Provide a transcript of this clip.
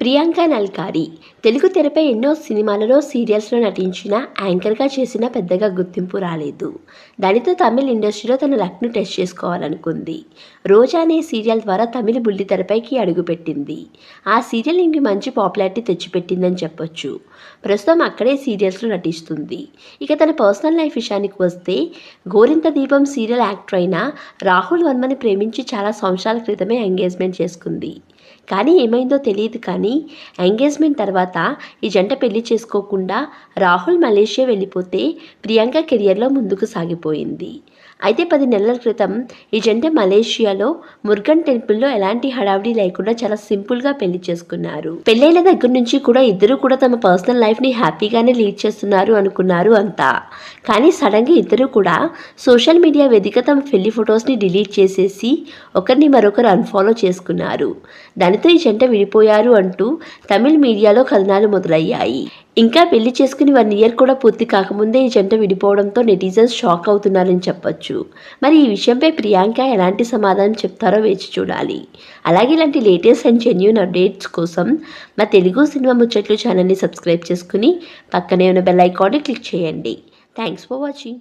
ప్రియాంక నల్కారి. తెలుగు తెరపై ఎన్నో సినిమాలలో సీరియల్స్లో నటించిన యాంకర్గా చేసిన పెద్దగా గుర్తింపు రాలేదు. దానితో తమిళ ఇండస్ట్రీలో తన లక్ను టెస్ట్ చేసుకోవాలనుకుంది. రోజా అనే సీరియల్ ద్వారా తమిళ బుల్లి తెరపైకి అడుగుపెట్టింది ఆ సీరియల్ ఇంక మంచి పాపులారిటీ తెచ్చిపెట్టిందని చెప్పొచ్చు. ప్రస్తుతం అక్కడే సీరియల్స్లో నటిస్తుంది. ఇక తన పర్సనల్ లైఫ్ విషయానికి వస్తే గోరింత దీపం సీరియల్ యాక్టర్ అయిన రాహుల్ వర్మని ప్రేమించి చాలా సంవత్సరాల క్రితమే ఎంగేజ్మెంట్ చేసుకుంది. కానీ ఏమైందో తెలియదు కానీ ఎంగేజ్మెంట్ తర్వాత ఈ జంట పెళ్ళి చేసుకోకుండా రాహుల్ మలేషియా వెళ్ళిపోతే ప్రియాంక కెరియర్లో ముందుకు సాగిపోయింది. అయితే పది నెలల క్రితం ఈ జంట మలేషియాలో ముర్గన్ టెంపుల్లో ఎలాంటి హడావిడి లేకుండా చాలా సింపుల్గా పెళ్ళి చేసుకున్నారు. పెళ్ళైన దగ్గర నుంచి కూడా ఇద్దరు కూడా తమ పర్సనల్ లైఫ్ని హ్యాపీగానే లీడ్ చేస్తున్నారు అనుకున్నారు అంతా. కానీ సడన్గా ఇద్దరు కూడా సోషల్ మీడియా వేదిక తమ పెళ్ళి ఫొటోస్ని డిలీట్ చేసేసి ఒకరిని మరొకరు అన్ఫాలో చేసుకున్నారు. దాని దానితో ఈ జంట విడిపోయారు అంటూ తమిళ్ మీడియాలో కథనాలు మొదలయ్యాయి. ఇంకా పెళ్ళి చేసుకుని వన్ ఇయర్ కూడా పూర్తి కాకముందే ఈ జంట విడిపోవడంతో నెటిజన్స్ షాక్ అవుతున్నారని చెప్పొచ్చు. మరి ఈ విషయంపై ప్రియాంక ఎలాంటి సమాధానం చెప్తారో వేచి చూడాలి. అలాగే ఇలాంటి లేటెస్ట్ అండ్ జెన్యున్ అప్డేట్స్ కోసం మా తెలుగు సినిమా ముచ్చట్లు ఛానల్ని సబ్స్క్రైబ్ చేసుకుని పక్కనే ఉన్న బెల్ ఐకాన్ని క్లిక్ చేయండి. Thanks for watching.